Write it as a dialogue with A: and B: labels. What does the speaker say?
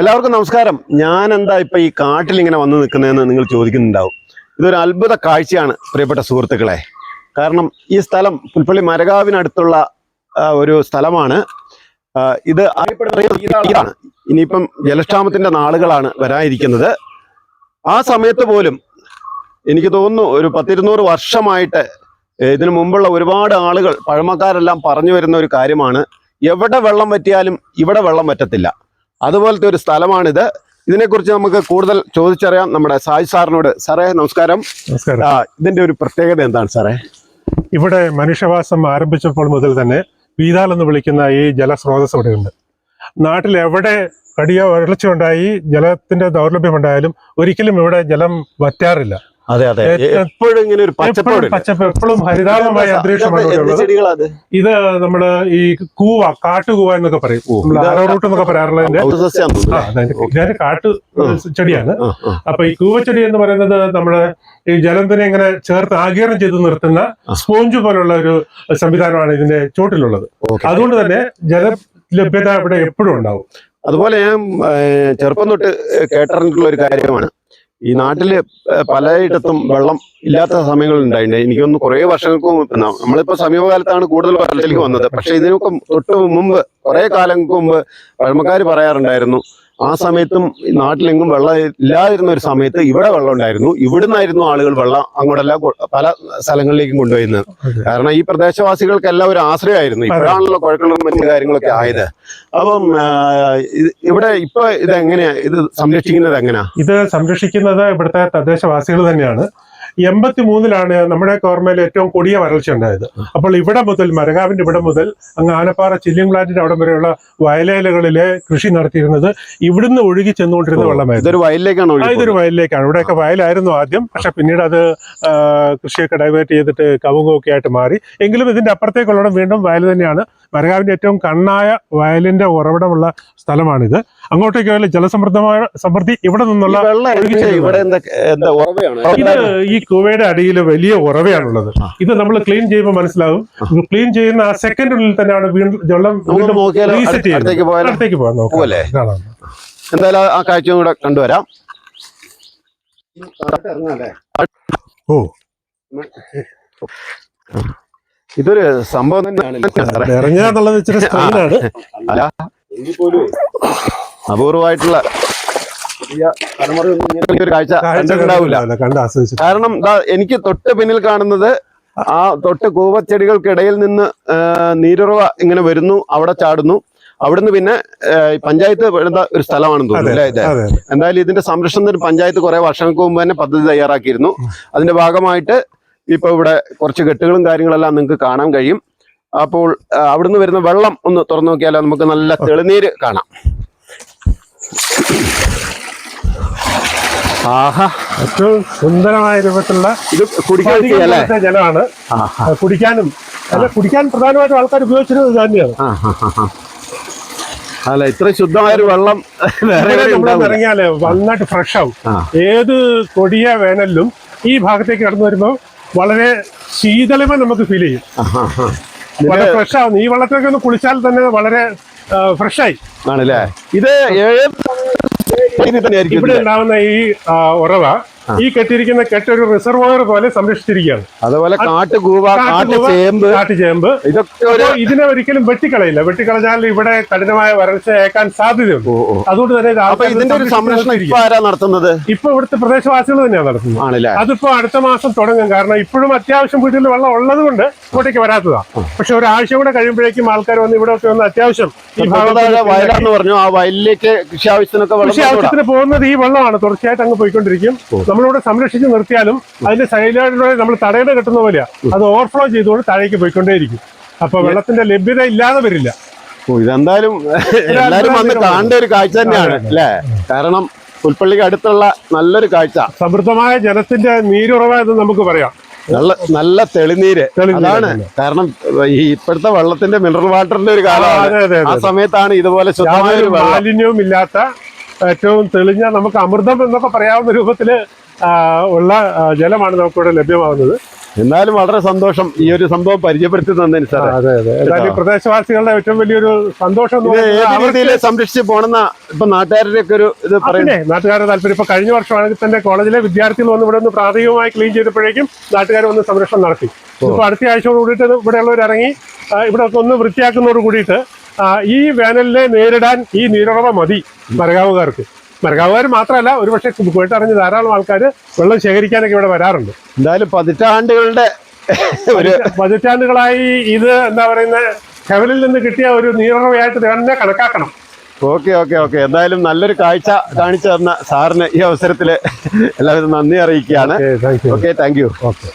A: എല്ലാവർക്കും നമസ്കാരം. ഞാൻ എന്താ ഇപ്പൊ ഈ കാട്ടിൽ ഇങ്ങനെ വന്ന് നിൽക്കുന്നതെന്ന് നിങ്ങൾ ചോദിക്കുന്നുണ്ടാവും. ഇതൊരു അത്ഭുത കാഴ്ചയാണ് പ്രിയപ്പെട്ട സുഹൃത്തുക്കളെ. കാരണം ഈ സ്ഥലം പുൽപ്പള്ളി മരകാവിനടുത്തുള്ള ഒരു സ്ഥലമാണ്. ഇത് അറിയപ്പെടുന്ന ഇനിയിപ്പം ജലക്ഷാമത്തിന്റെ നാളുകളാണ് വരാനിരിക്കുന്നത്. ആ സമയത്ത് പോലും എനിക്ക് തോന്നുന്നു ഒരു പത്തിരുന്നൂറ് വർഷമായിട്ട് ഇതിനു മുമ്പുള്ള ഒരുപാട് ആളുകൾ പഴമക്കാരെല്ലാം പറഞ്ഞു വരുന്ന ഒരു കാര്യമാണ് എവിടെ വെള്ളം വറ്റിയാലും ഇവിടെ വെള്ളം വറ്റത്തില്ല. അതുപോലത്തെ ഒരു സ്ഥലമാണിത്. ഇതിനെക്കുറിച്ച് നമുക്ക് കൂടുതൽ ചോദിച്ചറിയാം നമ്മുടെ സായി സാറിനോട്. സാറേ നമസ്കാരം.
B: നമസ്കാരം.
A: ഇതിന്റെ ഒരു പ്രത്യേകത എന്താണ് സാറേ?
B: ഇവിടെ മനുഷ്യവാസം ആരംഭിച്ചപ്പോൾ മുതൽ തന്നെ വീതാൽ എന്ന് വിളിക്കുന്ന ഈ ജലസ്രോതസ് ഇവിടെയുണ്ട് നാട്ടിൽ എവിടെ കടിയോ വരൾച്ച ഉണ്ടായി ജലത്തിന്റെ ദൗർലഭ്യം ഉണ്ടായാലും ഒരിക്കലും ഇവിടെ ജലം വറ്റാറില്ല.
A: അതെ അതെ. എപ്പോഴും ഇങ്ങനെ ഒരു
B: പച്ചപ്പ് എപ്പോഴും ഹരിതാപമായ അന്തരീക്ഷമാണ് ഇത് നമ്മുടെ ഈ കൂവ കാട്ടുകൂവ എന്നൊക്കെ പറയും. ആരോറൂട്ട് എന്നൊക്കെ ഇതൊരു കാട്ടു ചെടിയാണ്. അപ്പൊ ഈ കൂവച്ചെടി എന്ന് പറയുന്നത് നമ്മുടെ ഈ ജലത്തിനെ ഇങ്ങനെ ചേർത്ത് ആഗിരണം ചെയ്ത് നിർത്തുന്ന സ്പോഞ്ച് പോലുള്ള ഒരു സംവിധാനമാണ് ഇതിന്റെ ചോട്ടിലുള്ളത് അതുകൊണ്ട് തന്നെ ജല ലഭ്യത ഇവിടെ എപ്പോഴും ഉണ്ടാവും.
A: അതുപോലെ ഞാൻ ചെറുപ്പം തൊട്ട് കേട്ടറിഞ്ഞിട്ടുള്ള ഒരു കാര്യമാണ്. ഈ നാട്ടിൽ പലയിടത്തും വെള്ളം ഇല്ലാത്ത സമയങ്ങൾ ഉണ്ടായിട്ടുണ്ട് എനിക്കൊന്ന് കുറെ വർഷങ്ങൾക്ക് മുമ്പ് നമ്മളിപ്പോ സമീപകാലത്താണ് കൂടുതൽ വെള്ളത്തിലേക്ക് വന്നത്. പക്ഷെ ഇതിനൊക്കെ തൊട്ട് മുമ്പ് കുറെ കാലങ്ങൾക്ക് മുമ്പ് പഴമക്കാർ പറയാറുണ്ടായിരുന്നു ആ സമയത്തും നാട്ടിലെങ്കും വെള്ളം ഇല്ലാതിരുന്ന ഒരു സമയത്ത് ഇവിടെ വെള്ളം ഉണ്ടായിരുന്നു. ഇവിടുന്നായിരുന്നു ആളുകൾ വെള്ളം അങ്ങോട്ടെല്ലാം പല സ്ഥലങ്ങളിലേക്കും കൊണ്ടുപോയിരുന്നത്. കാരണം ഈ പ്രദേശവാസികൾക്കെല്ലാം ഒരു ആശ്രയമായിരുന്നു. ഇപ്പോഴാണല്ലോ കുഴക്കങ്ങളും മറ്റു കാര്യങ്ങളൊക്കെ ആയത്. അപ്പം ഇവിടെ ഇപ്പൊ ഇത് എങ്ങനെയാ ഇത് സംരക്ഷിക്കുന്നത് എങ്ങനെയാ
B: ഇത് സംരക്ഷിക്കുന്നത് ഇവിടുത്തെ തദ്ദേശവാസികൾ തന്നെയാണ്. എൺപത്തി മൂന്നിലാണ് നമ്മുടെ ഓർമ്മയിൽ ഏറ്റവും കൊടിയ വരൾച്ച ഉണ്ടായത്. അപ്പോൾ ഇവിടെ മുതൽ മരകാവിന്റെ ഇവിടെ മുതൽ അങ്ങ് ആനപ്പാറ ചില്ലിംഗ്ലാൻഡിന്റെ അവിടം വരെയുള്ള വയലേലകളിലെ കൃഷി നടത്തിയിരുന്നത് ഇവിടുന്ന് ഒഴുകി ചെന്നുകൊണ്ടിരുന്ന വെള്ളമായിരുന്നു.
A: ഇതൊരു വയലിലേക്കാണ്
B: ഇതൊരു വയലിലേക്കാണ്. ഇവിടെയൊക്കെ വയലായിരുന്നു ആദ്യം. പക്ഷെ പിന്നീട് അത് കൃഷിയൊക്കെ ഡൈവേർട്ട് ചെയ്തിട്ട് കവുങ്ങൊക്കെ ആയിട്ട് മാറി. എങ്കിലും ഇതിന്റെ അപ്പുറത്തേക്കുള്ള വീണ്ടും വയൽ തന്നെയാണ്. മരകാവിന്റെ ഏറ്റവും കണ്ണായ വയലിന്റെ ഉറവിടമുള്ള സ്ഥലമാണിത്. അങ്ങോട്ടേക്ക് പോയാൽ ജലസമൃദ്ധമായ സമൃദ്ധി ഇവിടെ നിന്നുള്ള ഇത് ഈ കുവയുടെ അടിയിൽ വലിയ ഉറവയാണുള്ളത്. ഇത് നമ്മൾ ക്ലീൻ ചെയ്യുമ്പോൾ മനസ്സിലാവും ക്ലീൻ ചെയ്യുന്ന ആ സെക്കൻഡിനുള്ളിൽ തന്നെയാണ് വീണ്ടും ജലം വീണ്ടും
A: റീസെറ്റ്
B: ചെയ്യുന്നത്.
A: അടുത്തേക്ക് പോയാലോ?
B: അടുത്തേക്ക് പോകാം നോക്കാം.
A: എന്തായാലും ആ- ആ കാഴ്ചയും കൂടെ കണ്ടുവരാം.
B: ഓ.
A: ഇതൊരു സംഭവം തന്നെയാണ്
B: ഇറങ്ങുക എന്നുള്ളത് ഇച്ചിരി സ്ട്രെയിനാണ്.
A: അല്ല എങ്കിൽപ്പോലും അപൂർവമായിട്ടുള്ള ഒരു കാഴ്ച കാരണം എനിക്ക് തൊട്ട് പിന്നിൽ കാണുന്നത് ആ തൊട്ട് കൂവച്ചെടികൾക്കിടയിൽ നിന്ന് നീരുറവ ഇങ്ങനെ വരുന്നു അവിടെ ചാടുന്നു. അവിടുന്ന് പിന്നെ പഞ്ചായത്ത് വരുന്ന ഒരു സ്ഥലമാണെന്ന് തോന്നുന്നു അല്ലേ? ഇത് എന്തായാലും ഇതിന്റെ സംരക്ഷണത്തിന് പഞ്ചായത്ത് കുറെ വർഷങ്ങൾക്ക് മുമ്പ് തന്നെ പദ്ധതി തയ്യാറാക്കിയിരുന്നു. അതിന്റെ ഭാഗമായിട്ട് ഇപ്പൊ ഇവിടെ കുറച്ച് കെട്ടുകളും കാര്യങ്ങളെല്ലാം നിങ്ങൾക്ക് കാണാൻ കഴിയും. അപ്പോൾ അവിടുന്ന് വരുന്ന വെള്ളം ഒന്ന് തുറന്നു നോക്കിയാലോ? നമുക്ക് നല്ല തെളിനീര് കാണാം. ആഹാ.
B: ഏറ്റവും സുന്ദരമായ രൂപത്തിലുള്ള
A: ഇത് കുടിക്കാൻ
B: ജലമാണ്. കുടിക്കാനും അല്ല കുടിക്കാൻ പ്രധാനമായിട്ടും ആൾക്കാർ ഉപയോഗിച്ചിരുന്നത് തന്നെയാണ്.
A: അല്ല ഇത്ര ശുദ്ധമായ ഒരു വെള്ളം
B: ഇറങ്ങിയാലേ നന്നായിട്ട് ഫ്രഷ് ആവും. ഏത് കൊടിയ വേനലിലും ഈ ഭാഗത്തേക്ക് കടന്നു വരുമ്പോൾ വളരെ ശീതളിമ നമുക്ക് ഫീൽ ചെയ്യും. വളരെ ഫ്രഷ് ആവുന്നു ഈ വെള്ളത്തിലൊക്കെ ഒന്ന് കുളിച്ചാൽ തന്നെ വളരെ ഫ്രഷ് ആയി
A: ആണല്ലേ ഇത്
B: ഇവിടെ. ഉണ്ടാവുന്ന ഈ ഉറവ ഈ കെട്ടിയിരിക്കുന്ന കെട്ട് ഒരു റിസർവോയർ പോലെ സംരക്ഷിച്ചിരിക്കുകയാണ്.
A: അതുപോലെ കാട്ടുചേമ്പ് കാട്ടു ചേമ്പ്.
B: കാട്ടുചേമ്പ്
A: ഇതൊക്കെ
B: ഇതിനെ ഒരിക്കലും വെട്ടിക്കളയില്ല. വെട്ടിക്കളഞ്ഞാൽ ഇവിടെ കഠിനമായ വരൾച്ച ഏക്കാൻ സാധ്യതയുണ്ട്. അതുകൊണ്ട് തന്നെ ഇത്
A: ഇതിന്റെ ഒരു സംരക്ഷണം ഇപ്പൊ ആരാ നടത്തുന്നത്?
B: ഇപ്പൊ ഇവിടുത്തെ പ്രദേശവാസികൾ തന്നെയാണ് നടത്തുന്നത്.
A: ആണല്ലേ?
B: അതിപ്പോ അടുത്ത മാസം തുടങ്ങും. കാരണം ഇപ്പോഴും അത്യാവശ്യം വീട്ടിൽ വെള്ളം ഉള്ളത് കൊണ്ട് ഇങ്ങോട്ടേക്ക് വരാത്തതാ. പക്ഷെ ഒരാഴ്ച കൂടെ കഴിയുമ്പോഴേക്കും ആൾക്കാർ വന്ന് ഇവിടെ ഒക്കെ വന്ന് അത്യാവശ്യം ഈ
A: വയലാന്ന് പറഞ്ഞു. ആ വയലിലേക്ക് കൃഷി ആവശ്യത്തിനൊക്കെ വെള്ളം
B: കൃഷി ആവശ്യത്തിന് പോകുന്നത് ഈ വെള്ളമാണ്. തുടർച്ചയായിട്ട് അങ്ങ് പോയിക്കൊണ്ടിരിക്കും. നമ്മളിവിടെ സംരക്ഷിച്ച് നിർത്തിയാലും അതിന്റെ സൈഡിലൂടെ നമ്മൾ തടയിട കെട്ടുന്ന പോലെയാ. അത് ഓവർഫ്ലോ ചെയ്തുകൊണ്ട് താഴേക്ക് പോയിക്കൊണ്ടേയിരിക്കും. അപ്പൊ വെള്ളത്തിന്റെ ലഭ്യത ഇല്ലാതെ വരില്ല.
A: ഇതെന്തായാലും എല്ലാരും വന്ന് കാണേണ്ട ഒരു കാഴ്ച തന്നെയാണ് അല്ലേ? കാരണം പുൽപ്പള്ളിക്ക് അടുത്തുള്ള നല്ലൊരു കാഴ്ച.
B: സമൃദ്ധമായ ജലത്തിന്റെ നീരുറവ എന്ന് നമുക്ക് പറയാം.
A: നല്ല നല്ല തെളിനീര്. അതാണ് കാരണം ഈ ഇപ്പോഴത്തെ വെള്ളത്തിന്റെ മിനറൽ വാട്ടറിന്റെ ഒരു കാലമാണ്. ആ സമയത്താണ് ഇതുപോലെ ശുദ്ധമായ ഒരു
B: മാലിന്യവും ഇല്ലാത്ത ഏറ്റവും തെളിഞ്ഞ നമുക്ക് അമൃതം എന്നൊക്കെ പറയാവുന്ന രൂപത്തിൽ ഉള്ള ജലമാണ് നമുക്കിവിടെ ലഭ്യമാകുന്നത്.
A: എന്നാലും വളരെ സന്തോഷം ഈ ഒരു സംഭവം പരിചയപ്പെടുത്തി തന്നതിന് സാർ
B: അതെ അതെ. പ്രദേശവാസികളുടെ ഏറ്റവും വലിയൊരു സന്തോഷം
A: സംരക്ഷിച്ച് പോണെന്ന ഇപ്പൊ നാട്ടുകാരുടെ ഒക്കെ ഒരു ഇത് പറയുന്നത്
B: നാട്ടുകാരുടെ താല്പര്യം. ഇപ്പൊ കഴിഞ്ഞ വർഷമാണെങ്കിൽ തന്നെ കോളേജിലെ വിദ്യാർത്ഥികൾ വന്ന് ഇവിടെ ഒന്ന് പ്രാഥമികമായി ക്ലീൻ ചെയ്തപ്പോഴേക്കും നാട്ടുകാർ വന്ന് സംരക്ഷണം നടത്തി. ഇപ്പൊ അടുത്ത ആഴ്ച കൂടിയിട്ട് ഇവിടെയുള്ളവർ ഇറങ്ങി ഇവിടെ ഒന്ന് വൃത്തിയാക്കുന്നതോട് കൂടിയിട്ട് ഈ വേനലിനെ നേരിടാൻ ഈ നീരുറവ മതി മരകാവുകാർക്ക്. മരകാവുകാർ മാത്രമല്ല ഒരുപക്ഷെ പോയിട്ടറിഞ്ഞ് ധാരാളം ആൾക്കാർ വെള്ളം ശേഖരിക്കാനൊക്കെ ഇവിടെ വരാറുണ്ട്.
A: എന്തായാലും പതിറ്റാണ്ടുകളുടെ ഒരു
B: പതിറ്റാണ്ടുകളായി ഇത് എന്താ പറയുന്ന കവലിൽ നിന്ന് കിട്ടിയ ഒരു നീറവയായിട്ട് തന്നെ കണക്കാക്കണം.
A: Okay okay okay. എന്തായാലും നല്ലൊരു കാഴ്ച കാണിച്ചു തന്ന സാറിന് ഈ അവസരത്തിൽ എല്ലാവരും നന്ദി അറിയിക്കുകയാണ്. Okay thank you
B: okay.